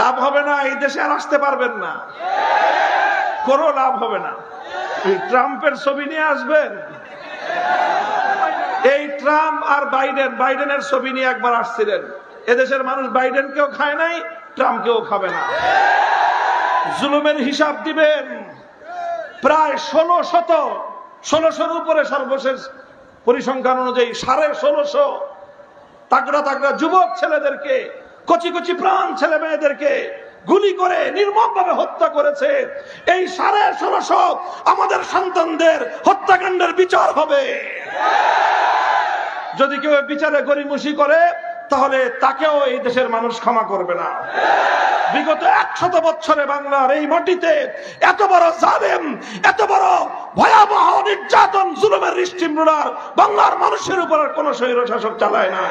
লাভ হবে না, এই দেশে আর আসতে পারবেন না। কোনো লাভ হবে না। ট্রাম্পের ছবি নিয়ে আসবেন? এই ট্রাম্প আর বাইডেন, বাইডেনের ছবি নিয়ে একবার আসছিলেন। এদেশের মানুষ বাইডেনকেও খায় নাই, ট্রাম্পকেও খাবে না। জুলুমের হিসাব দিবেন। প্রায় ষোলো শত, ষোলোশোর উপরে সর্বশেষ পরিসংখ্যান অনুযায়ী সাড়ে ষোলোশো তাগড়া তাগড়া যুবক ছেলেদেরকে কচি কচি প্রাণ ছেলে মেয়েদেরকে গুলি করে নির্মম ভাবে হত্যা করেছে। এই সাড়ে ষোলোশো আমাদের সন্তানদের হত্যাকাণ্ডের বিচার হবে। যদি কেউ বিচারে গরিমসি করে, তাহলে তাকেও এই দেশের মানুষ ক্ষমা করবে না। বিগত একশত বছরে বাংলার এই মাটিতে এত বড় জালেম, এত বড় ভয়াবহ নির্যাতন, জুলুমের বাংলার মানুষের উপর কোন স্বৈর শাসক চালায় না।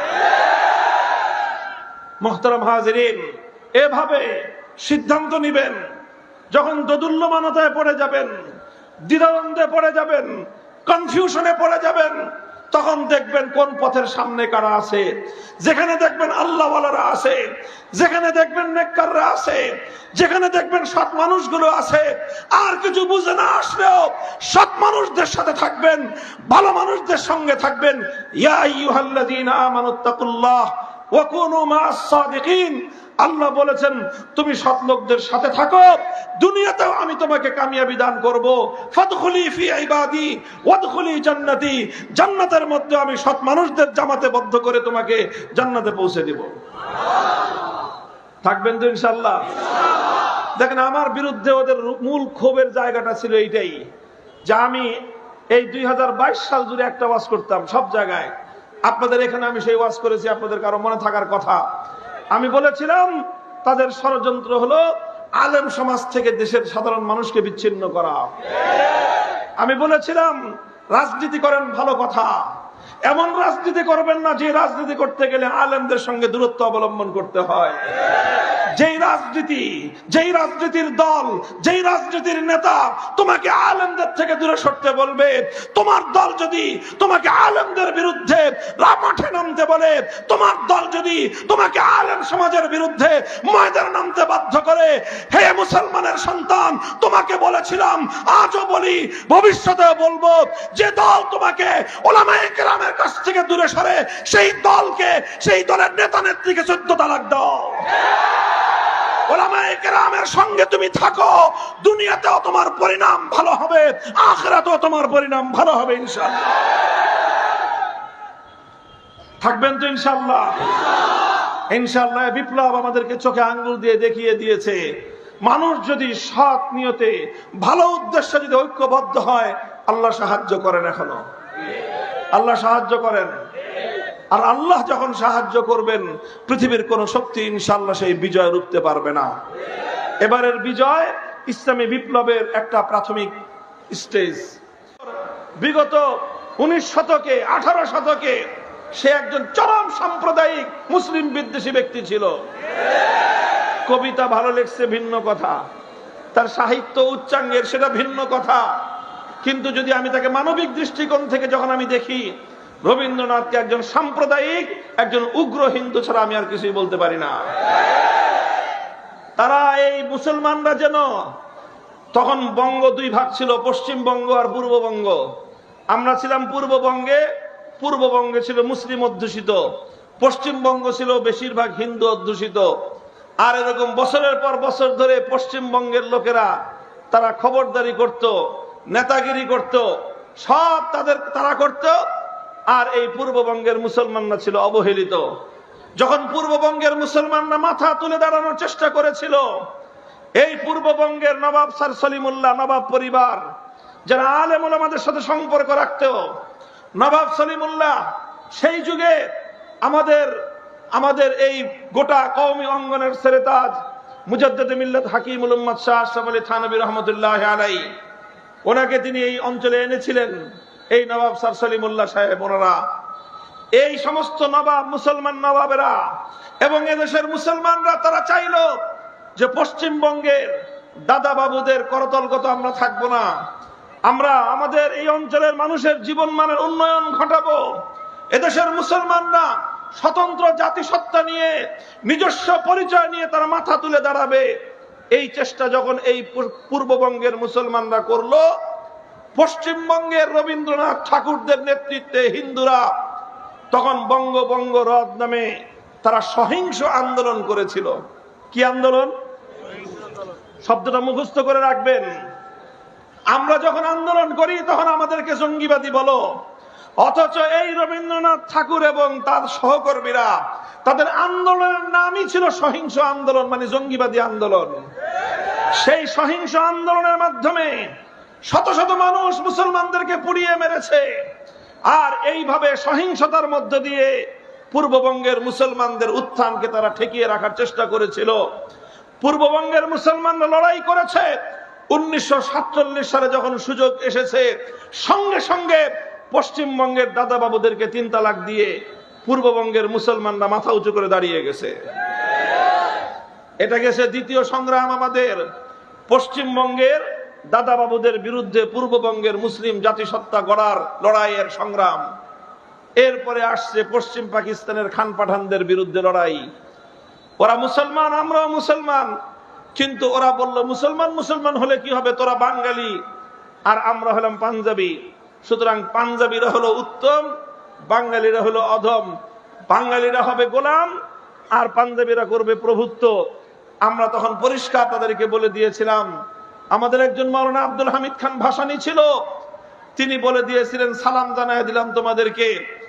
মোহতারাম হাজরিন, এভাবে সিদ্ধান্ত নিবেন। যখন দোদুল্যমানতায় পড়ে যাবেন, দ্বিধাদ্বন্দ্বে পড়ে যাবেন কনফিউশনে পড়ে যাবেন, তখন দেখবেন কোন পথের সামনে কারা আছে। যেখানে দেখবেন আল্লাহওয়ালারা আছে, যেখানে দেখবেন নেককাররা আছে, যেখানে দেখবেন সৎ মানুষগুলো আছে। আর কিছু বুঝে না আসলেও সৎ মানুষদের সাথে থাকবেন, ভালো মানুষদের সঙ্গে থাকবেন। ইয়া আইয়ুহাল্লাযীনা আমানুত্তাকুল্লাহ আল্লাহ বলেছেন, তুমি সৎ লোকদের সাথে থাকো। দুনিয়াতেও আমি তোমাকে কামিয়াবি দান করব। জান্নাতি। জান্নাতের মধ্যে আমি সৎ মানুষদের জামাতে বদ্ধ করে তোমাকে জান্নাতে পৌঁছে দেব। থাকবেন তো ইনশাআল্লাহ? দেখেন, আমার বিরুদ্ধে ওদের মূল ক্ষোভের জায়গাটা ছিল এইটাই যে আমি এই দুই হাজার বাইশ সাল জুড়ে একটা ওয়াজ করতাম সব জায়গায়। আপনাদের এখানে আমি সেই ওয়াজ করেছি, আপনাদের কারও মনে থাকার কথা। আমি বলেছিলাম, তাদের ষড়যন্ত্র হলো আলেম সমাজ থেকে দেশের সাধারণ মানুষকে বিচ্ছিন্ন করা। আমি বলেছিলাম, রাজনীতি করেন ভালো কথা। এমন রাজনীতি করবেন না যে রাজনীতি করতে গেলে আলেমদের সঙ্গে দূরত্ব অবলম্বন করতে হয়। যেই রাজনীতি, যেই রাজনীতির দল, যেই রাজনীতির নেতা তোমাকে আলেমদের থেকে দূরে সরতে বলবে। তোমার দল যদি তোমাকে আলেমদের বিরুদ্ধে মাঠে নামতে বলে, তোমার দল যদি তোমাকে আলেম সমাজের বিরুদ্ধে ময়দানে নামতে বাধ্য করে, হে মুসলমানের সন্তান, তোমাকে বলেছিলাম, আজও বলি, ভবিষ্যতে বলব, যে দল তোমাকে ওলামায়ে কেরামের কাছ থেকে দূরে সরে, সেই দলকে, সেই দলের নেতা নেত্রীকে চোদ্দ তালাক দাও। সঙ্গে তুমি থাকো, দুনিয়াতেও তোমার পরিণাম ভালো হবে, আখরাতেও তোমার পরিণাম ভালো হবে, ইনশাআল্লাহ। থাকবেন তো ইনশাআল্লাহ? ইনশাআল্লাহ বিপ্লব আমাদেরকে চোখে আঙ্গুল দিয়ে দেখিয়ে দিয়েছে। মানুষ যদি সৎ নিয়তে, ভালো উদ্দেশ্যে যদি ঐক্যবদ্ধ হয়, আল্লাহ সাহায্য করেন এখনও। আল্লাহ সাহায্য করেন। আর আল্লাহ যখন সাহায্য করবেন, পৃথিবীর কোন শক্তি ইনশাল্লাহ সেই বিজয় রুখতে পারবে না। এবারের বিজয় ইসলামী বিপ্লবের একটা প্রাথমিক স্টেজ। বিগত উনিশ শতকে, আঠারো শতকে সে একজন চরম সাম্প্রদায়িক মুসলিম বিদ্বেষী ব্যক্তি ছিল। কবিতা ভালো লেখছে, ভিন্ন কথা। তার সাহিত্য উচ্চাঙ্গের সেটা ভিন্ন কথা। কিন্তু যদি আমি তাকে মানবিক দৃষ্টিকোণ থেকে যখন আমি দেখি রবীন্দ্রনাথকে একজন সাম্প্রদায়িক, একজন উগ্র হিন্দু ছাড়া আমি আর কিছুই বলতে পারি না। তারা এই মুসলমানরা যেন, তখন বঙ্গ দুই ভাগ ছিল, পশ্চিমবঙ্গ আর পূর্ববঙ্গ। আমরা ছিলাম পূর্ববঙ্গে পূর্ববঙ্গে ছিল মুসলিম অধ্যুষিত, পশ্চিমবঙ্গ ছিল বেশিরভাগ হিন্দু অধ্যুষিত। আর এরকম বছরের পর বছর ধরে পশ্চিমবঙ্গের লোকেরা তারা খবরদারি করত, নেতাগিরি করত, সব তাদের, তারা করত আর এই পূর্ববঙ্গের মুসলমানরা ছিল অবহেলিত। যখন পূর্ববঙ্গের মুসলমানরা মাথা তুলে দাঁড়ানোর চেষ্টা করেছিল, এই পূর্ববঙ্গের নবাব স্যার সলিমুল্লাহ, নবাব পরিবার, যারা আলেমুল আমাদের সাথে সম্পর্ক রাখত, নবাব সলিমুল্লাহ সেই যুগে আমাদের আমাদের এই গোটা কওমি অঙ্গনের সেরেতাজ, মুজাদ্দেদ মিল্লাত হাকিম উম্মদ শাহ আশরাফ আলী থানবী রহমতুল্লাহ আলাই ওনাকে তিনি এই অঞ্চলে এনেছিলেন। এই নবাব স্যার সলিমুল্লাহ সাহেব, ওনারা, এই সমস্ত নবাব, মুসলমান নবাবেরা এবং এদেশের মুসলমানরা, তারা চাইল যে পশ্চিমবঙ্গের দাদা বাবুদের করতলগত আমরা থাকব না। আমরা আমাদের এই অঞ্চলের মানুষের জীবন মানের উন্নয়ন ঘটাবো। এদেশের মুসলমানরা স্বতন্ত্র জাতিসত্তা নিয়ে, নিজস্ব পরিচয় নিয়ে তারা মাথা তুলে দাঁড়াবে। এই চেষ্টা যখন এই পূর্ববঙ্গের মুসলমানরা করল পশ্চিমবঙ্গের রবীন্দ্রনাথ ঠাকুরদের নেতৃত্বে হিন্দুরা তখন বঙ্গবঙ্গ রদ নামে তারা সহিংস আন্দোলন করেছিল। কি আন্দোলন? শব্দটা মুখস্থ করে রাখবেন। আমরা যখন আন্দোলন করি, তখন আমাদেরকে জঙ্গিবাদী বলো। অথচ এই রবীন্দ্রনাথ ঠাকুর এবং তার সহকর্মীরা, তাদের আন্দোলনের নামই ছিল সহিংস আন্দোলন মানে জঙ্গিবাদী আন্দোলন। সেই সহিংস আন্দোলনের মাধ্যমে শত শত মানুষ মুসলমানদেরকে পুড়িয়ে মেরেছে। আর এইভাবে সহিংসতার মধ্য দিয়ে পূর্ববঙ্গের মুসলমানদের উত্থানকে তারা ঠেকিয়ে রাখার চেষ্টা করেছিল। পূর্ববঙ্গের মুসলমানরা লড়াই করেছে। উনিশশো সাতচল্লিশ সালে যখন সুযোগ এসেছে, সঙ্গে সঙ্গে পশ্চিমবঙ্গের দাদা বাবুদেরকে তিন তালাক দিয়ে পূর্ববঙ্গের মুসলমানরা মাথা উঁচু করে দাঁড়িয়ে গেছে। এটা গেছে দ্বিতীয় সংগ্রাম আমাদের। পশ্চিমবঙ্গের দাদা বাবুদের বিরুদ্ধে পূর্ববঙ্গের মুসলিম জাতিসত্তা গড়ার লড়াইয়ের সংগ্রাম। এরপরে আসছে পশ্চিম পাকিস্তানের খান পাঠানদের বিরুদ্ধে লড়াই। ওরা মুসলমান, আমরাও মুসলমান। কিন্তু ওরা বলল, মুসলমান মুসলমান হলে কি হবে? তোরা বাঙালি আর আমরা হলাম পাঞ্জাবি। সুতরাং পাঞ্জাবিরা হলো উত্তম, বাঙালিরা হলো অধম। বাঙালিরা হবে গোলাম আর পাঞ্জাবিরা করবে প্রভুত্ব। আমরা তখন পরিষ্কার তাদেরকে বলে দিয়েছিলাম আমাদের একজন মৌলানা আব্দুল হামিদ খান ভাসানি ছিল। তিনি বলে দিয়েছিলেন, সালাম জানায় দিলাম তোমাদেরকে।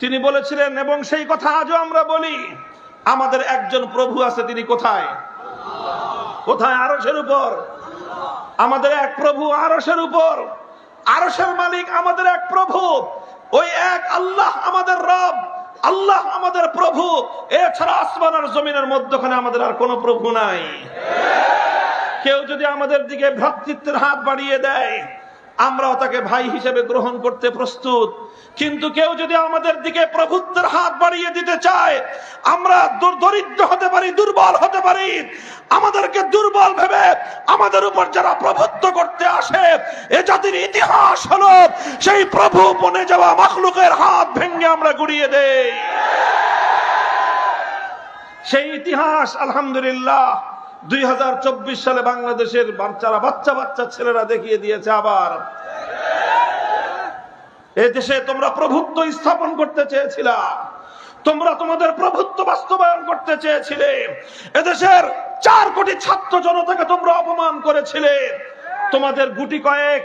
তিনি বলেছিলেন, এবং সেই কথা আজও আমরা বলি, আমাদের একজন প্রভু আছে, তিনি কোথায়? কোথায়? আরসের উপর। আমাদের এক প্রভু আরসের উপর। আরসের মালিক আমাদের এক প্রভু। ওই এক আল্লাহ আমাদের রব, আল্লাহ আমাদের প্রভু। এছাড়া আসমান আর জমিনের মধ্যখানে আমাদের আর কোনো প্রভু নাই। কেউ যদি আমাদের দিকে ভ্রাতৃত্বের হাত বাড়িয়ে দেয়, আমরাও তাকে ভাই হিসেবে গ্রহণ করতে প্রস্তুত। কিন্তু কেউ যদি আমাদের দিকে প্রভুত্বের হাত বাড়িয়ে দিতে চায়, আমরা দরিদ্র হতে পারি, দুর্বল হতে পারি। আমাদেরকে দুর্বল ভেবে আমাদের উপর যারা প্রভুত্ব করতে আসে, এ জাতির ইতিহাস হলো সেই প্রভু বনে যাওয়া মখলুকের হাত ভেঙে আমরা গুড়িয়ে দেই। সেই ইতিহাস, আলহামদুলিল্লাহ দুই হাজার চব্বিশ সালে বাংলাদেশের বাচ্চারা বাচ্চা বাচ্চা ছেলেরা দেখিয়ে দিয়েছে আবার। এ দেশে তোমরা প্রভুত্ব স্থাপন করতে চেয়েছিলা। তোমরা তোমাদের প্রভুত্ব বাস্তবায়ন করতে চেয়েছিলে। এদেশের চার কোটি ছাত্র জনতাকে তোমরা অপমান করেছিলে। তোমাদের গুটি কয়েক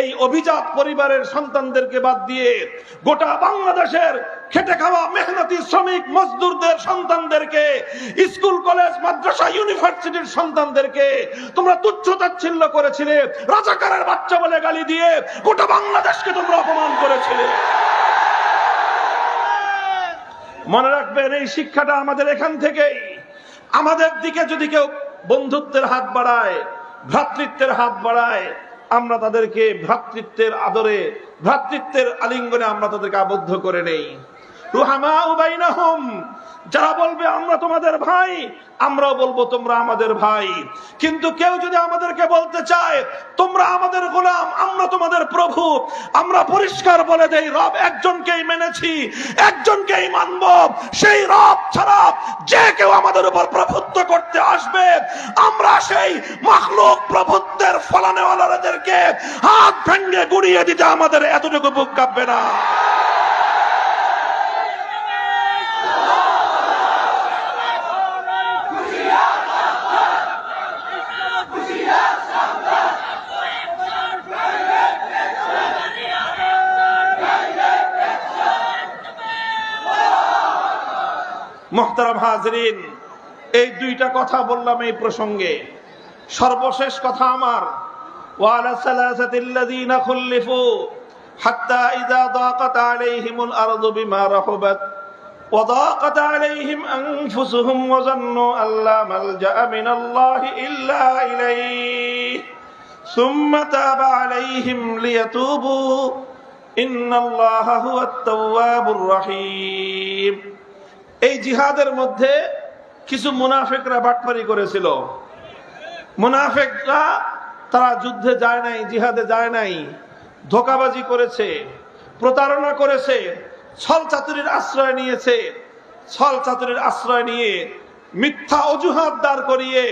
এই অভিজাত পরিবারের সন্তানদেরকে বাদ দিয়ে গোটা বাংলাদেশের খেটে খাওয়া মেহনতি শ্রমিক, মজদুরদের সন্তানদেরকে, স্কুল, কলেজ, মাদ্রাসা, ইউনিভার্সিটির সন্তানদেরকে তোমরা তুচ্ছ তাচ্ছিল্য করেছিলে, রাজাকারের বাচ্চা বলে গালি দিয়ে গোটা বাংলাদেশকে তোমরা অপমান করেছিলে। মনে রাখবেন, এই শিক্ষাটা আমাদের এখান থেকেই। আমাদের দিকে যদি কেউ বন্ধুত্বের হাত বাড়ায়, ভ্রাতৃত্বের হাত বাড়ায়, আমরা তাদেরকে ভ্রাতৃত্বের আদরে, ভ্রাতৃত্বের আলিঙ্গনে আমরা তাদেরকে আবদ্ধ করে নেই। যারা বলবে, আমরা তোমাদের ভাই, আমরাও বলব, তোমরা আমাদের ভাই। কিন্তু কেউ যদি আমাদেরকে বলতে চায়, তোমরা আমাদের গোলাম, আমরা তোমাদের প্রভু, আমরা পরিষ্কার বলে দেই, রব একজনকেই মেনেছি, একজনকেই মানব। সেই রব ছাড়া যে কেউ আমাদের উপর প্রভুত্ব করতে আসবে, আমরা সেই মাখলুক প্রভুত্বের ফলানেওয়ালাদেরকে হাত ভেঙ্গে গুড়িয়ে দিতে আমাদের এতটুকু বুক কাঁপবে না। মোহতারাম হাজরিন এই দুইটা কথা বললাম এই প্রসঙ্গে সর্বশেষ কথা আমার ওয়ালা সালাসাতিল্লাযীনা খুল্লিফু হাত্তা ইযা দাকাত আলাইহিমুল আরদু বিমা রাহুবাত وضاقت عليهم أنفسهم وظنوا أن لا ملجأ من الله إلا إليه ثم تاب عليهم ليتوبوا إن الله هو التواب الرحيم এই জিহাদের মধ্যে কিছু মুনাফেকরা বাটপারি করেছিল। মুনাফেকরা, তারা যুদ্ধে যায় নাই, জিহাদে যায় নাই, ধোকাবাজি করেছে, প্রতারণা করেছে, ছল চাতুরির আশ্রয় নিয়েছে, ছল চাতুরের আশ্রয় নিয়ে মিথ্যা অজুহাত দাঁড় করিয়ে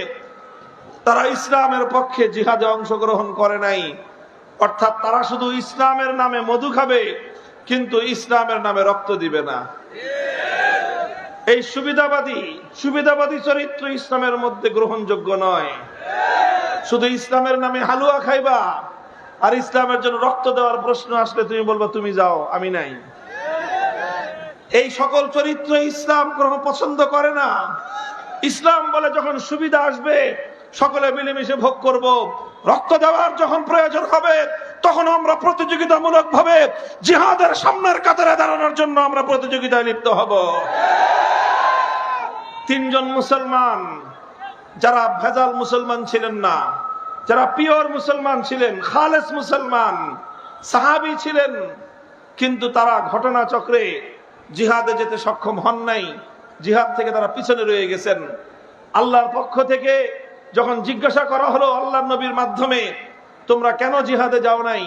তারা ইসলামের পক্ষে জিহাদে অংশগ্রহণ করে নাই। অর্থাৎ তারা শুধু ইসলামের নামে মধু খাবে, কিন্তু ইসলামের নামে রক্ত দিবে না। এই সুবিধাবাদী সুবিধাবাদী চরিত্র ইসলামের মধ্যে গ্রহণযোগ্য নয়। শুধু ইসলামের নামে হালুয়া খাইবা আর ইসলামের জন্য রক্ত দেওয়ার প্রশ্ন আসলে তুমি বলবা, তুমি যাও, আমি নাই। এই সকল চরিত্র ইসলাম গ্রহণ পছন্দ করে না। ইসলাম বলে যখন সুবিধা আসবে, সকলে মিলেমিশে ভোগ করব। রক্ত দেওয়ার যখন প্রয়োজন হবে, তখন আমরা প্রতিযোগিতামূলক ভাবে জিহাদের সামনের কাতারে দাঁড়ানোর জন্য আমরা প্রতিযোগিতায় লিপ্ত হব। তিনজন মুসলমান, যারা ভেজাল মুসলমান ছিলেন না, যারা পিওর মুসলমান ছিলেন, খালেস মুসলমান, সাহাবি ছিলেন, কিন্তু তারা ঘটনা চক্রে জিহাদে যেতে সক্ষম হন নাই, জিহাদ থেকে তারা পিছনে রয়ে গেছেন। আল্লাহর পক্ষ থেকে যখন জিজ্ঞাসা করা হলো আল্লাহ নবীর মাধ্যমে, তোমরা কেন জিহাদে যাও নাই?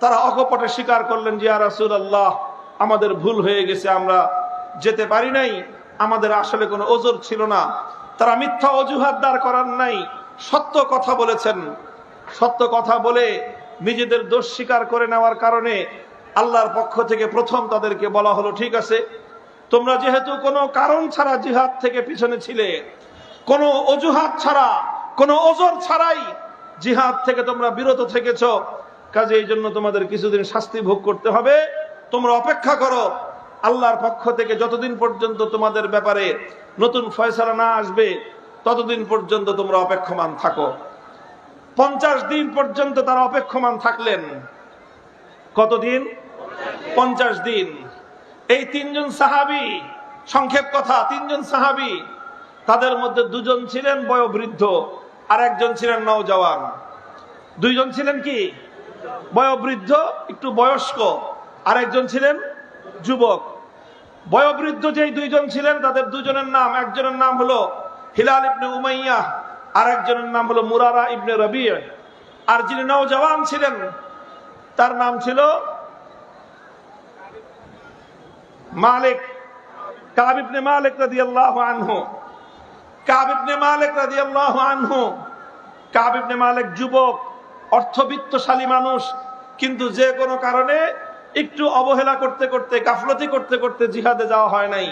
তারা অকপটে স্বীকার করলেন যে রাসুল আল্লাহ আমাদের ভুল হয়ে গেছে, আমরা যেতে পারি নাই। আমাদের আসলে কোনো ওজোর ছিল না। তারা মিথ্যা অজুহাত দাঁড় করার নাই। সত্য কথা বলেছেন। সত্য কথা বলে নিজেদের দোষ স্বীকার করে নেওয়ার কারণে আল্লাহর পক্ষ থেকে প্রথম তাদেরকে বলা হলো, ঠিক আছে, তোমরা যেহেতু কোনো কারণ ছাড়া জিহাদ থেকে পিছনে ছিলে, কোনো অজুহাত ছাড়া, কোনো ওজোর ছাড়াই জিহাদ থেকে তোমরা বিরত থেকেছ, কাজে এই জন্য তোমাদের কিছুদিন শাস্তি ভোগ করতে হবে। তোমরা অপেক্ষা করো আল্লাহর পক্ষ থেকে যতদিন পর্যন্ত তোমাদের ব্যাপারে নতুন ফয়সালা না আসবে, ততদিন পর্যন্ত তোমরা অপেক্ষমান থাকো। পঞ্চাশ দিন পর্যন্ত তারা অপেক্ষমান থাকলেন। কতদিন? পঞ্চাশ দিন। এই তিনজন সাহাবি, সংক্ষেপ কথা, তিনজন সাহাবি, তাদের মধ্যে দুজন ছিলেন বয়োবৃদ্ধ আর একজন ছিলেন নওজওয়ান। দুইজন ছিলেন কি? বয়োবৃদ্ধ, একটু বয়স্ক আর একজন ছিলেন যুবক। বয়োবৃদ্ধ যেই দুইজন ছিলেন, তাদের দুজনের নাম, একজনের নাম হলো হিলাল ইবনে উমাইয়া আর একজনের নাম হলো মুরারা ইবনে রবি। আর যিনি নওজওয়ান ছিলেন, তার নাম ছিল মালিক, কাব ইবনে মালিক রাদিয়াল্লাহু আনহু। কাব ইবনে মালিক রাদিয়াল্লাহু আনহু, কাব ইবনে মালিক যুবক, অর্থবিত্তশালী মানুষ, কিন্তু যে কোনো কারণে একটু অবহেলা করতে করতে, গাফলতি করতে করতে জিহাদে যাওয়া হয় নাই।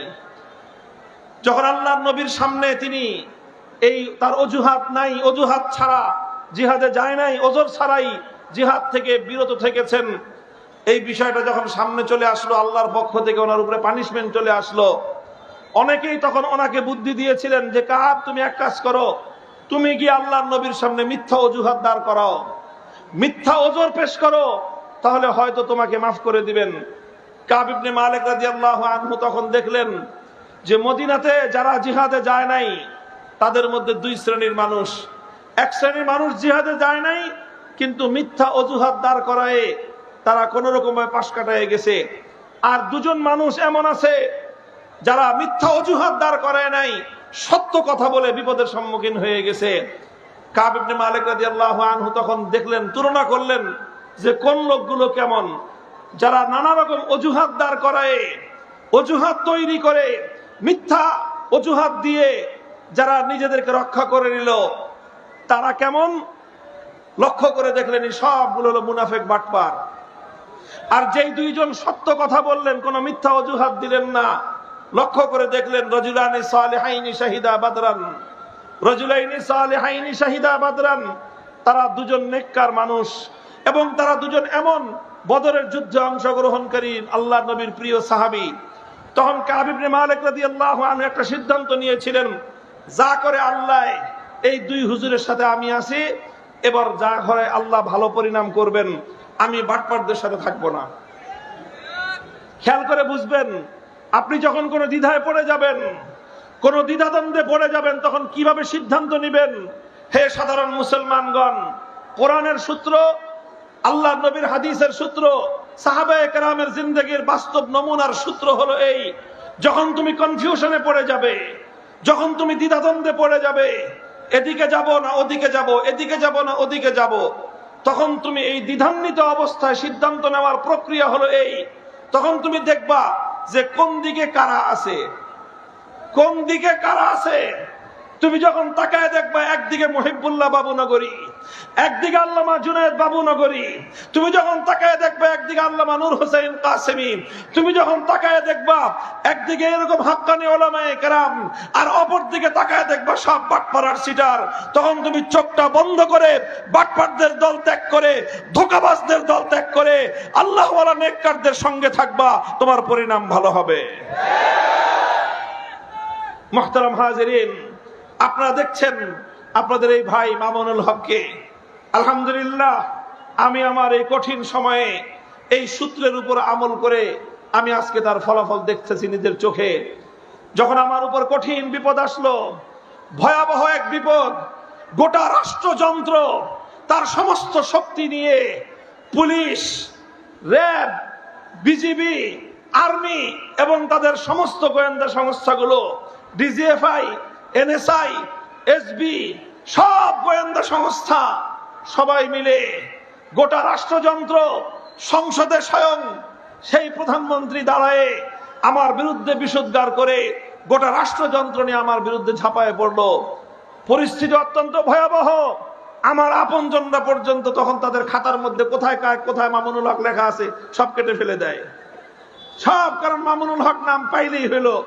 যখন আল্লাহ নবীর সামনে তিনি এই তার অজুহাত নাই, অজুহাত ছাড়া জিহাদে যায় নাই, ওজোর ছাড়াই জিহাদ থেকে বিরত থেকেছেন। এই বিষয়টা যখন সামনে চলে আসলো, আল্লাহর পক্ষ থেকে ওনার উপরে পানিশমেন্ট চলে আসলো। অনেকেই তখন ওনাকে বুদ্ধি দিয়েছিলেন যে, কাব, তুমি এক কাজ করো, তুমি গিয়ে আল্লাহর নবীর সামনে মিথ্যা অজুহাত দাঁড় করাও। মিথ্যা ওজোর পেশ করো তাহলে হয়তো তোমাকে মাফ করে দিবেন। কাব ইবনে মালিক রাদিয়াল্লাহু আনহু তখন দেখলেন যে মদিনাতে যারা জিহাদে যায় নাই, তাদের মধ্যে দুই শ্রেণির মানুষ। এক শ্রেণির মানুষ জিহাদে যায় নাই, কিন্তু মিথ্যা অজুহাত দাঁড় করায় তারা কোন রকম পাশ কাটায় গেছে। আর দুজন মানুষ এমন আছে, যারা মিথ্যা অজুহাত দাঁড় করায় নাই, সত্য কথা বলে বিপদের সম্মুখীন হয়ে গেছে। কাব ইবনে মালিক রাদিয়াল্লাহু আনহু তখন দেখলেন, তুলনা করলেন যে কোন লোকগুলো কেমন? যারা নানা রকম অজুহাত দাঁড় করায়, অজুহাত তৈরি করে, মিথ্যা অজুহাত দিয়ে যারা নিজেদেরকে রক্ষা করে নিল, তারা কেমন? লক্ষ্য করে দেখলেন সবগুলো হলো মুনাফেক বাটপার। আর যেই দুইজন সত্য কথা বললেন, কোন মিথ্যা অজুহাত দিলেন না। লক্ষ্য করে দেখলেন রজুলানি সালেহাইনি শাহিদা বাদরান। রজুলাইনি সালেহাইনি শাহিদা বাদরান, তারা দুজন নেককার মানুষ। এবং তারা দুজন এমন বদরের যুদ্ধে অংশগ্রহণকারী আল্লাহ নবীর প্রিয় সাহাবী। তখন কাবিবনে মালিক রাদিয়াল্লাহু আনহু একটা সিদ্ধান্ত নিয়েছিলেন, যা করে আল্লাহ, এই দুই হুজুরের সাথে আমি আছি, এবার যা ঘরে আল্লাহ ভালো পরিণাম করবেন, আমি বাটপারদের সাথে থাকব না। খেয়াল করে বুঝবেন, আপনি যখন কোনো দ্বিধায় পড়ে যাবেন, কোন দ্বিধাদ্বন্দ্বে পড়ে যাবেন, তখন কীভাবে সিদ্ধান্ত নেবেন? হে সাধারণ মুসলমানগণ, কোরআনের সূত্র আল্লাহ নবীর হাদিসের সূত্র, সাহাবা একরামের জিন্দগির বাস্তব নমুনার সূত্র হলো এই, যখন তুমি কনফিউশনে পড়ে যাবে, যখন তুমি দ্বিধাদ্বন্দ্বে পড়ে যাবে, এদিকে যাব না ওদিকে যাব, এদিকে যাব না ওদিকে যাব, তখন তুমি এই দ্বিধান্বিত অবস্থায় সিদ্ধান্ত নেওয়ার প্রক্রিয়া হলো এই, তখন তুমি দেখবা যে কোন দিকে কারা আছে। কোন দিকে কারা আছে? তুমি যখন তাকায় দেখবা একদিকে মহিবুল্লাহ বাবু নগরী একদিকে আল্লামা জুনায়দ বাবু নগরী, তুমি যখন তাকায় দেখবা একদিকে আল্লামা নূর হোসেন কাসেমি, তুমি যখন তাকায় দেখবা একদিকে এরকম হাক্কানি ওলামায়ে কেরাম, আর অপর দিকে তাকায় দেখবা সব বাটপাড়ার সিটার। তখন তুমি চোখটা বন্ধ করে বাটপাড়দের দল ত্যাগ করে, ধোকাবাজদের দল ত্যাগ করে, আল্লাহওয়ালা নেককারদের সঙ্গে থাকবা, তোমার পরিণাম ভালো হবে। মোহতারাম হাজরিন, আপনারা দেখছেন আপনাদের এই ভাই মামুনুল হককে, আলহামদুলিল্লাহ, আমি আমার এই কঠিন সময়ে এই সূত্রের উপর আমল করে আমি আজকে তার ফলাফল দেখতেছি নিজের চোখে। যখন আমার উপর কঠিন বিপদ আসলো, ভয়াবহ এক বিপদ, গোটা রাষ্ট্রযন্ত্র, তার সমস্ত শক্তি নিয়ে পুলিশ, র্যাব, বিজিবি, আর্মি এবং তাদের সমস্ত গোয়েন্দা সংস্থাগুলো, ডিজিএফআই, এনএসআই এসবি সব গোয়েন্দা সংস্থা, সবাই মিলে গোটা রাষ্ট্রযন্ত্র সংসদে স্বয়ং সেই প্রধানমন্ত্রী দাঁড়ায় আমার বিরুদ্ধে বিশুদ্ধার করে গোটা রাষ্ট্রযন্ত্র নিয়ে আমার বিরুদ্ধে ঝাঁপায় পড়ল। পরিস্থিতি অত্যন্ত ভয়াবহ। আমার আপন আপনজনরা পর্যন্ত তখন তাদের খাতার মধ্যে কোথায় কায় কোথায় মামুনুল হক লেখা আছে, সব কেটে ফেলে দেয়। সব কারণ মামুনুল হক নাম পাইলেই হলো।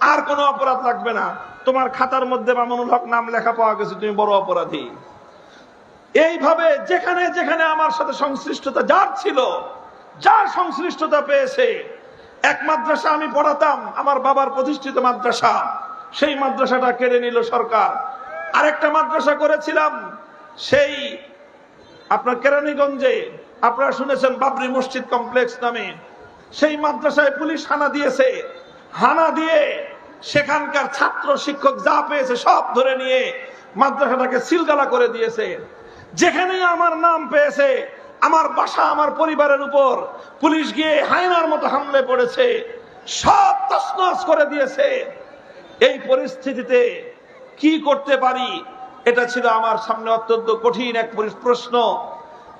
আর কোনো অপরাধ লাগবে না। তোমার খাতার মধ্যে মামুনুল হক নাম লেখা পাওয়া গেছে, তুমি বড় অপরাধী। এইভাবে যেখানে যেখানে আমার সাথে সংশ্লিষ্টতা যার ছিল, যার সংশ্লিষ্টতা পেয়েছে, এক মাদ্রাসা আমি পড়াতাম, আমার বাবার প্রতিষ্ঠিত মাদ্রাসা, সেই মাদ্রাসাটা কেড়ে নিল সরকার। আরেকটা মাদ্রাসা করেছিলাম, সেই আপনার কেরানীগঞ্জে, আপনারা শুনেছেন বাবরি মসজিদ কমপ্লেক্স নামে। সেই মাদ্রাসায় পুলিশ হানা দিয়েছে। হানা দিয়ে সেখানকার ছাত্র শিক্ষক যা পেয়েছে সব ধরে নিয়ে মাদ্রাসাটাকে সিলগালা করে দিয়েছে। যেখানে আমার নাম পেয়েছে, আমার বাসা, আমার পরিবারের উপর পুলিশ গিয়ে হায়নার মতো হামলে পড়েছে, সব তসনস করে দিয়েছে। এই পরিস্থিতিতে কি করতে পারি, এটা ছিল আমার সামনে অত্যন্ত কঠিন এক প্রশ্ন।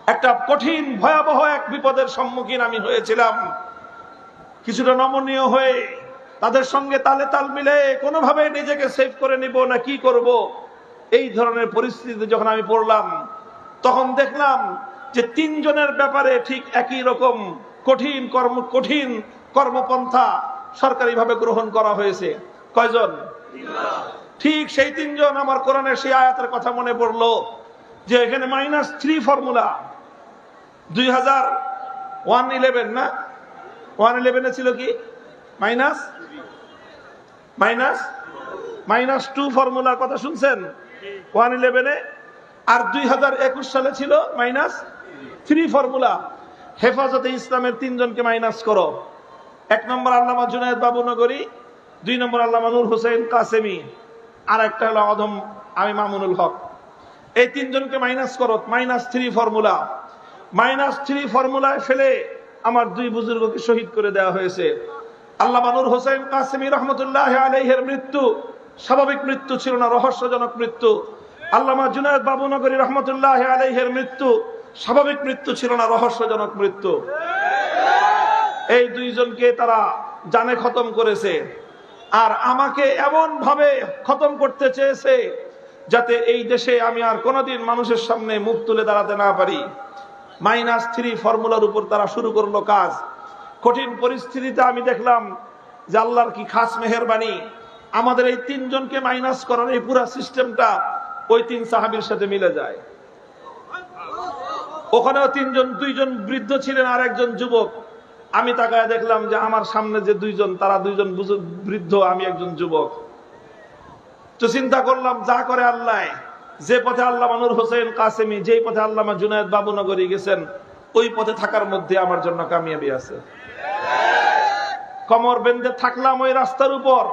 একটা কঠিন, ভয়াবহ এক বিপদের সম্মুখীন আমি হয়েছিলাম। কিছুটা নমনীয় হয়ে তাদের সঙ্গে তালে তাল মিলে কোনোভাবে নিজেকে সেভ করে নিব না কি করব? এই ধরনের পরিস্থিতিতে যখন আমি পড়লাম, তখন দেখলাম যে তিনজনের ব্যাপারে ঠিক একই রকম কঠিন কর্ম, কঠিন কর্মপন্থা সরকারিভাবে গ্রহণ করা হয়েছে। কয়জন? ঠিক সেই তিনজন। আমার কোরআনের সেই আয়াতের কথা মনে পড়ল যে এখানে মাইনাস থ্রি ফর্মুলা দুই হাজার ওয়ান ইলেভেন না? ওয়ান ইলেভেনে ছিল কি? মাইনাস মাইনাস মাইনাস টু ফর্মুলার কথা শুনছেন? ওয়ান ইলেভেনে আর দুই হাজার একুশ সালে ছিল মাইনাস থ্রি ফর্মুলা হেফাজতে ইসলামের তিনজনকে মাইনাস করো। এক নম্বর আল্লামা জুনায়দ বাবু নগরী, দুই নম্বর আল্লামা নূর হোসেন কাসেমি। আর একটা হলো অধম, আমি মামুনুল হক। এই তিনজনকে মাইনাস করো, minus three formula minus three ফর্মুলায় ফেলে আমার দুই বুজুর্গকে শহীদ করে দেওয়া হয়েছে। আল্লাহ নূর হোসেন কাসেমি রহমতুল্লাহ আলাইহের মৃত্যু স্বাভাবিক মৃত্যু ছিল না, রহস্যজনক মৃত্যু। আল্লামা জুনায়দ বাবুনগরী রহমতুল্লাহ আলাইহের মৃত্যু স্বাভাবিক মৃত্যু ছিল না, রহস্যজনক মৃত্যু। এই দুইজনকে তারা জানে খতম করেছে আর আমাকে এমন ভাবে খতম করতে চেয়েছে যাতে এই দেশে আমি আর কোনোদিন মানুষের সামনে মুখ তুলে দাঁড়াতে না পারি। মাইনাস থ্রি ফর্মুলার উপর তারা শুরু করল কাজ। কঠিন পরিস্থিতিতে আমি দেখলাম যে আল্লাহর কি খাস মেহরবানি। আমাদের এই তিনজনকে মাইনাস করার এই পুরা সিস্টেমটা ওই তিন সাহাবির সাথে মিলে যায়। ওখানেও তিনজন, দুইজন বৃদ্ধ ছিলেন আর একজন যুবক। আমি তাকায় দেখলাম যে আমার সামনে যে দুইজন, তারা দুইজন বৃদ্ধ, আমি একজন যুবক। তো চিন্তা করলাম, যা করে আল্লাহ। যে পথে আল্লাহ মানুর হোসেন কাসেমি, যেই পথে আল্লামা জুনায়দ বাবুনগরী গেছেন ওই পথে থাকার মধ্যে আমার জন্য কামিয়াবি আছে। কমর বেন্দে থাকলাম ওই রাস্তার উপর।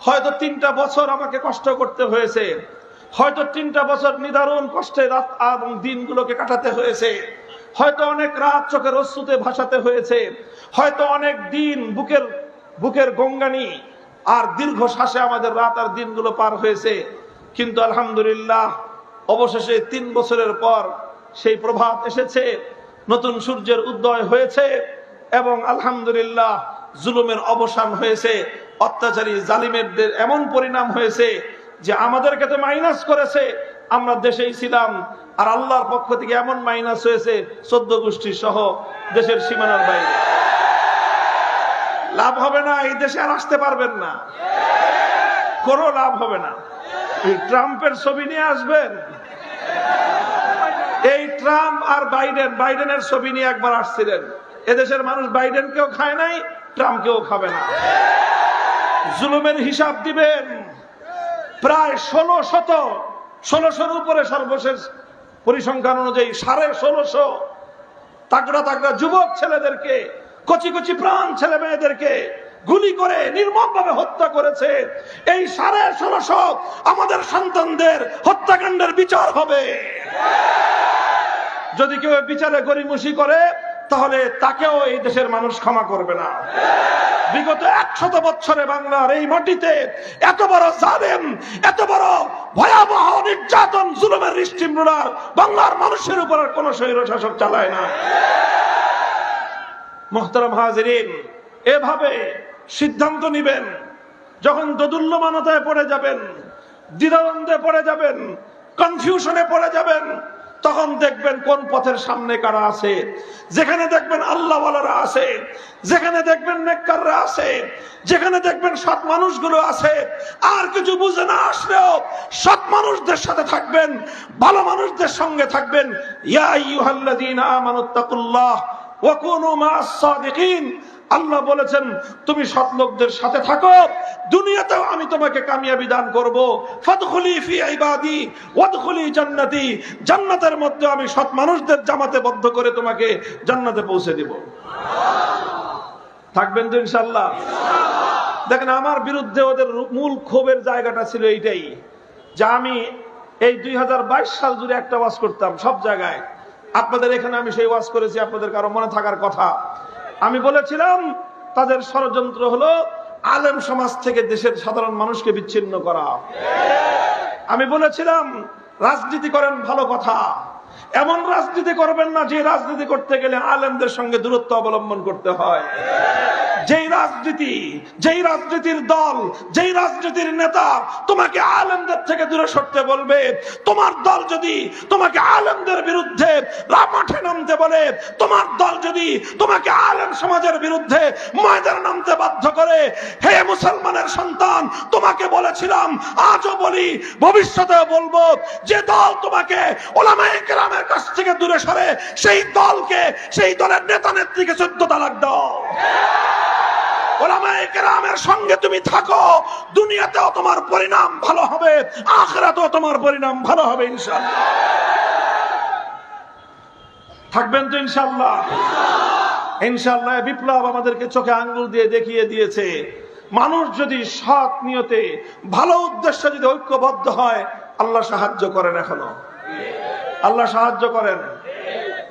হয়তো তিনটা বছর আমাকে কষ্ট করতে হয়েছে। হয়তো তিনটা বছর নিদারুণ কষ্টে রাত এবং দিনগুলোকে কাটাতে হয়েছে। হয়তো অনেক রাত চোখের অশ্রুতে ভাসাতে হয়েছে। হয়তো অনেক দিন বুকের বুকের গঙ্গানি আর দীর্ঘ শ্বাসে আমাদের রাত আর দিনগুলো পার হয়েছে। কিন্তু আলহামদুলিল্লাহ, অবশেষে তিন বছরের পর সেই প্রভাত এসেছে। নতুন সূর্যের উদয় হয়েছে এবং আলহামদুলিল্লাহ জুলুমের অবসান হয়েছে, অত্যাচারী জালিমেরদের এমন পরিণাম হয়েছে যে আমাদেরকে তো মাইনাস করেছে, আমরা দেশেই ছিলাম আর আল্লাহর পক্ষ থেকে এমন মাইনাস হয়েছে, চোদ্দ গোষ্ঠী সহ দেশের সীমানার বাইরে। লাভ হবে না, এই দেশে আর আসতে পারবেন না। কোনো লাভ হবে না। ট্রাম্পের ছবি নিয়ে আসবেন। এই ট্রাম্প আর বাইডেন, বাইডেনের ছবি নিয়ে একবার আসছিলেন। এদেশের মানুষ বাইডেনকেও খায় নাই, ট্রাম্পকেও খাবে না। জুলুমের হিসাব দিবেন। প্রায় ষোলো শত ষোলোশোর উপরে সর্বশেষ পরিসংখ্যান অনুযায়ী সাড়ে ষোলোশো তাগড়া তাগড়া যুবক ছেলেদেরকে, কচি কচি প্রাণ ছেলে মেয়েদেরকে গুলি করে নির্মম ভাবে হত্যা করেছে। এই সাড়ে ষোলোশো আমাদের সন্তানদের হত্যাকাণ্ডের বিচার হবে। যদি কেউ বিচারে গরিমসি করে, তাহলে তাকেও এই দেশের মানুষ ক্ষমা করবে না। বিগত একশত বছরে বাংলার এই মাটিতে এত বড় জালেম, এত বড় ভয়াবহ নির্যাতন, জুলুমের স্টিম রুলার বাংলার মানুষের উপর কোন স্বৈর শাসক চালায় না। মোহতারাম হাজরিন, এভাবে সিদ্ধান্ত নিবেন। যখন দোদুল্যমানতায় পড়ে যাবেন, দ্বিধাদ্বন্দ্বে পড়ে যাবেন কনফিউশনে পড়ে যাবেন, তখন দেখবেন কোন পথের সামনে কারা আছে। যেখানে দেখবেন আল্লাহওয়ালারা আছে, যেখানে দেখবেন নেককাররা আছে, যেখানে দেখবেন সৎ মানুষগুলো আছে। আর কিছু বুঝে না আসলেও সৎ মানুষদের সাথে থাকবেন, ভালো মানুষদের সঙ্গে থাকবেন। ইয়া আইয়ুহাল্লাযীনা আমানুত্তাকুল্লাহ ওয়া কুনু মা'আস সাদিকিন আল্লাহ বলেছেন, তুমি সৎ লোকদের সাথে থাকো। দুনিয়াতেও আমি তোমাকে কামিয়াবি দান করব। ফাদখুলি ফি ইবাদি, ওয়াদখুলি জান্নাতি। জান্নাতের মধ্যে আমি সৎ মানুষদের জামাতে বদ্ধ করে তোমাকে জান্নাতে পৌঁছে দিব। থাকবেন তো ইনশাআল্লাহ? দেখেন, আমার বিরুদ্ধে ওদের মূল ক্ষোভের জায়গাটা ছিল এইটাই যে আমি এই দুই হাজার বাইশ সাল জুড়ে একটা ওয়াজ করতাম সব জায়গায়। আপনাদের এখানে আমি সেই ওয়াজ করেছি, আপনাদের কারও মনে থাকার কথা। আমি বলেছিলাম, তাদের ষড়যন্ত্র হলো আলেম সমাজ থেকে দেশের সাধারণ মানুষকে বিচ্ছিন্ন করা। আমি বলেছিলাম, রাজনীতি করেন ভালো কথা। এমন রাজনীতি করবেন না যে রাজনীতি করতে গেলে আলেমদের সঙ্গে দূরত্ব অবলম্বন করতে হয়। যেই রাজনীতি, যেই রাজনীতির দল, যেই রাজনীতির নেতা তোমাকে আলেমদের থেকে দূরে সরতে বলবে। তোমার দল যদি তোমাকে আলেমদের বিরুদ্ধে মাঠে নামতে বলে, তোমার দল যদি তোমাকে আলেম সমাজের বিরুদ্ধে ময়দানে নামতে বাধ্য করে, হে মুসলমানের সন্তান, তোমাকে বলেছিলাম, আজও বলি ভবিষ্যতে বলব, যে দল তোমাকে ওলামায়ে কেরামের কাছ থেকে দূরে সরে, সেই দলকে, সেই দলের নেতা নেত্রীকে চোদ্দ তালাক দাও। ওলামায়ে সঙ্গে তুমি থাকো, দুনিয়াতেও তোমার পরিণাম ভালো হবে, আখরাতেও তোমার পরিণাম ভালো হবে থাকবেন তো বিপ্লব আমাদেরকে চোখে আঙ্গুল দিয়ে দেখিয়ে দিয়েছে। মানুষ যদি সৎ নিয়তে, ভালো উদ্দেশ্যে যদি ঐক্যবদ্ধ হয়, আল্লাহ সাহায্য করেন এখনও। আল্লাহ সাহায্য করেন।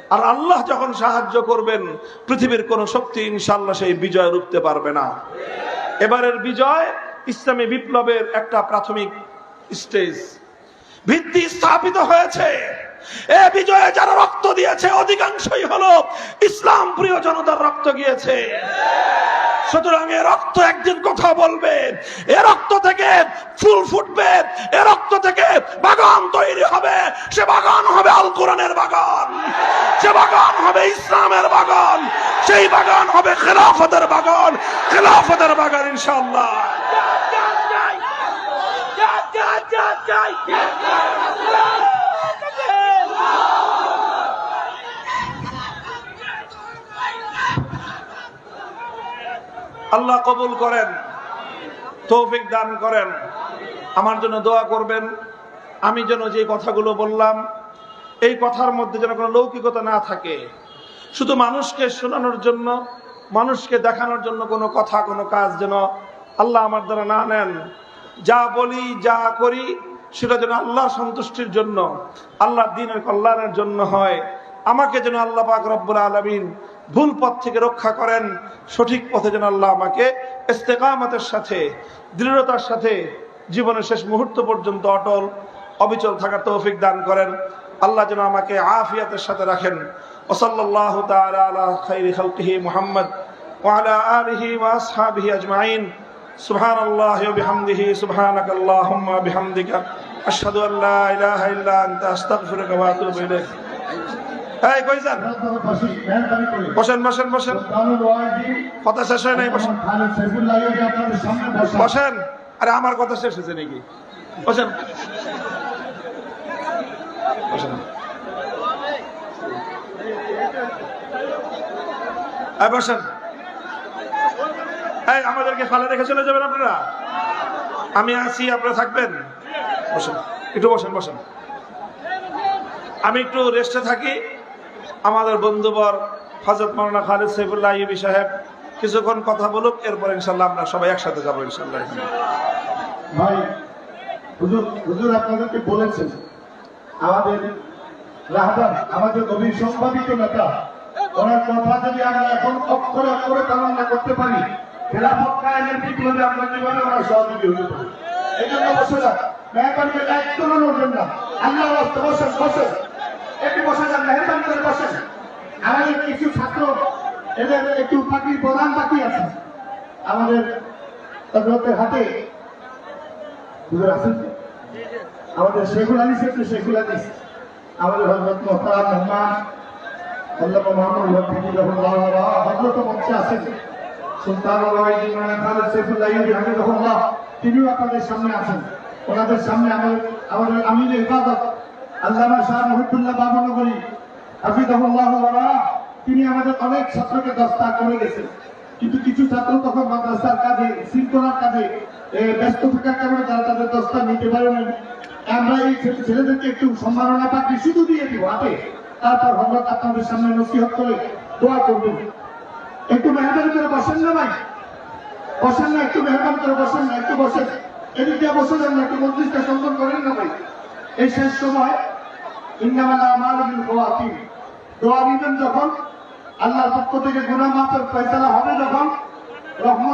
আর আল্লাহ যখন সাহায্য করবেন, পৃথিবীর কোন শক্তি ইনশাল্লাহ সেই বিজয় রুখতে পারবে না। এবারের বিজয় ইসলামী বিপ্লবের একটা প্রাথমিক স্টেজ। ভিত্তি স্থাপিত হয়েছে। এ বিজয়ে যারা রক্ত দিয়েছে, অধিকাংশই হলো ইসলাম প্রিয় জনতার রক্ত গিয়েছে। সুতরাং এ রক্ত একদিন কথা বলবে এ রক্ত থেকে ফুল ফুটবে এ রক্ত থেকে বাগান তৈরি হবে সে বাগান হবে আল কোরআনের বাগান সে বাগান হবে ইসলামের বাগান সেই বাগান হবে খেলাফতের বাগান খেলাফতের বাগান ইনশাআল্লাহ আল্লাহ কবুল করেন, তৌফিক দান করেন। আমার জন্য দোয়া করবেন। আমি যেন যে কথাগুলো বললাম, এই কথার মধ্যে যেন কোনো লৌকিকতা না থাকে। শুধু মানুষকে শোনানোর জন্য, মানুষকে দেখানোর জন্য কোনো কথা, কোনো কাজ যেন আল্লাহ আমার দ্বারা না নেন। যা বলি, যা করি, সেটা যেন আল্লাহর সন্তুষ্টির জন্য, আল্লাহর দিনের কল্যাণের জন্য হয়। আমাকে যেন আল্লাহ পাক রব্বুল আলমিন ভুল পথ থেকে রক্ষা করেন সঠিক পথে যেন আল্লাহ আমাকে ইস্তেকামতের সাথে দৃঢ়তার সাথে জীবনের শেষ মুহূর্ত পর্যন্ত অটল অবিচল থাকার তৌফিক দান করেন আল্লাহ যেন আমাকে আফিয়াতের সাথে রাখেন ওসল্লাহ তাআলা আলা খাইরি খালকিহি মুহাম্মদ ওয়ালা আলিহি ওয়া আসহাবিহি আজমাইন سبحان الله وبحمده سبحانك اللهم وبحمدك أشهد أن لا إله إلا أنت أستغفرك وأتوب إليك এই কই বসেন বসেন বসেন। কথা শেষ হয় নাই, বসেন। বসেন। আরে, আমার কথা শেষ হয়েছে নাকি? বসেন। বসেন। বসেন। এই, আমাদেরকে ফালে রেখে চলে যাবেন আপনারা? আমি আছি, আপনারা থাকবেন? বসেন। একটু বসেন বসেন। আমি একটু রেস্টে থাকি। আমাদের বন্ধুবর হজরত মৌলানা খালিদ সাইফুল্লাহ ইবি সাহেব কিছুক্ষণ কথা বলুক, এরপর ইনশাল্লাহ আমরা সবাই একসাথে যাব ইনশাল্লাহ ভাই, হুজুর হুজুর আপনাদেরকে বলেছেন, আমাদের রাহবার আমাদের গভীর সম্পাদিত নেতা, ওনার কথা যদি আমরা এখন অক্ষরে অক্ষরে কামনা করতে পারি আমরা সহযোগী হতে পারি? এই জন্য যান। মেহরবানি দায়িত্ব না আল্লাহ একটু বসে যান মেহরবানি করে বসেন। আমাদের কিছু ছাত্র, এদের একটু আছে। আমাদের তাদের হাতে আমাদের শেখুল আলী শেখুল আলী। আমাদের আল্লাহ মোহাম্মদ মঞ্চে সুলতান তিনিও আপনাদের সামনে আছেন। ওনাদের সামনে আমাদের আমাদের আমির ইবাদত। আল্লামা শাহ মহিবুল্লাহ বাবনগরী হাফিজাহুল্লাহ তিনি আমাদের অনেক ছাত্রকে দস্তা করে গেছেন। কিন্তু কিছু ছাত্র তখন মাদ্রাসার কাজে শৃঙ্খলার কাজে ব্যস্ত থাকার কারণে তারা তাদের দস্তা নিতে পারেন আমরা এই ছেলেদেরকে একটু সম্মাননা পাখি শুধু দিয়ে দিব হাতে। তারপর হজরত আপনাদের সামনে নসিহত করে দোয়া করবেন। একটু মেহরবানি করে বসেন না ভাই। বসেন না, একটু মেহরবানি করে বসেন না, একটু বসেন। এদিকে বসে যান না, একটু মন্দিরটা সম্মান করেন না ভাই। এই শেষ সময় দোয়া যখন আল্লাহর পক্ষ থেকে গুণা মাফের ফয়সালা হবে যখন রহমত